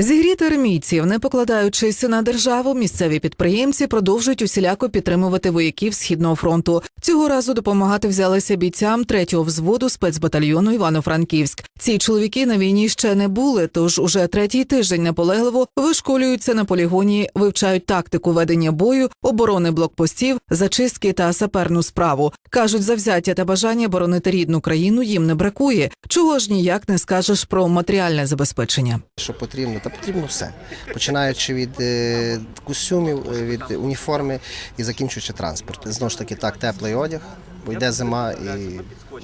Зігріти армійців, не покладаючись на державу, місцеві підприємці продовжують усіляко підтримувати вояків східного фронту. Цього разу допомагати взялися бійцям третього взводу спецбатальйону Івано-Франківськ. Ці чоловіки на війні ще не були, тож уже третій тиждень наполегливо вишколюються на полігоні, вивчають тактику ведення бою, оборони блокпостів, зачистки та саперну справу. кажуть, завзяття та бажання боронити рідну країну їм не бракує. Чого ж ніяк не скажеш про матеріальне забезпечення. Що потрібно, та потрібно все. Починаючи від е, костюмів, е, від уніформи і закінчуючи транспорт. Знову ж таки, так, теплий одяг, бо йде зима і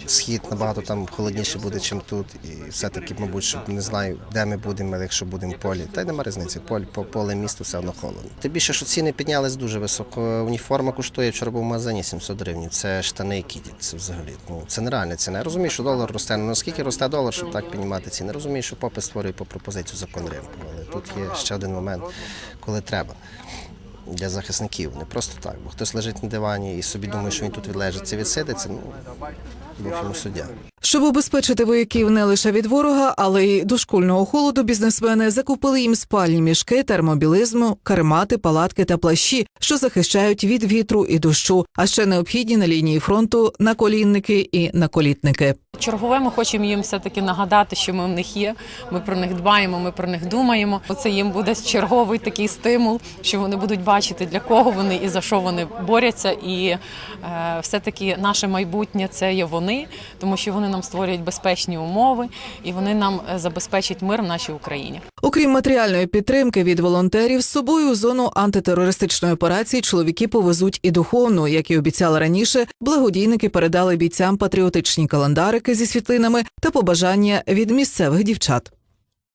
схід набагато там холодніше буде, ніж тут. І все-таки, мабуть, що не знаю, де ми будемо, але якщо будемо в полі. Та й нема різниці, поле, по- поле місто все одно холодно. Тим більше, що ціни піднялись дуже високо. Уніформа коштує вчора був в магазині 700 гривень. Це штани і кіті. Це взагалі ну, це нереальна ціна. Я розумію, що долар росте. Ну наскільки росте долар, щоб так піднімати ціни? Розумію, що попит створює по пропозицію закон ринку. Але тут є ще один момент, коли треба. Для захисників, не просто так. Бо хтось лежить на дивані і собі думає, що він тут відлежиться, відсидиться. Ну Бог йому суддя. Щоб обезпечити вояків не лише від ворога, але й дошкульного холоду, бізнесмени закупили їм спальні мішки, термобілизму, каремати, палатки та плащі, що захищають від вітру і дощу, а ще необхідні на лінії фронту наколінники і наколітники. Чергове ми хочемо їм все таки нагадати, що ми в них є. Ми про них дбаємо, ми про них думаємо. Оце їм буде черговий такий стимул, що вони будуть бачити для кого вони і за що вони борються. І е, все таки наше майбутнє це є вони, тому що вони нам створюють безпечні умови і вони нам е, забезпечать мир в нашій Україні. Окрім матеріальної підтримки від волонтерів, з собою у зону антитерористичної операції чоловіки повезуть і духовну, як і обіцяли раніше. Благодійники передали бійцям патріотичні календарики зі світлинами та побажання від місцевих дівчат.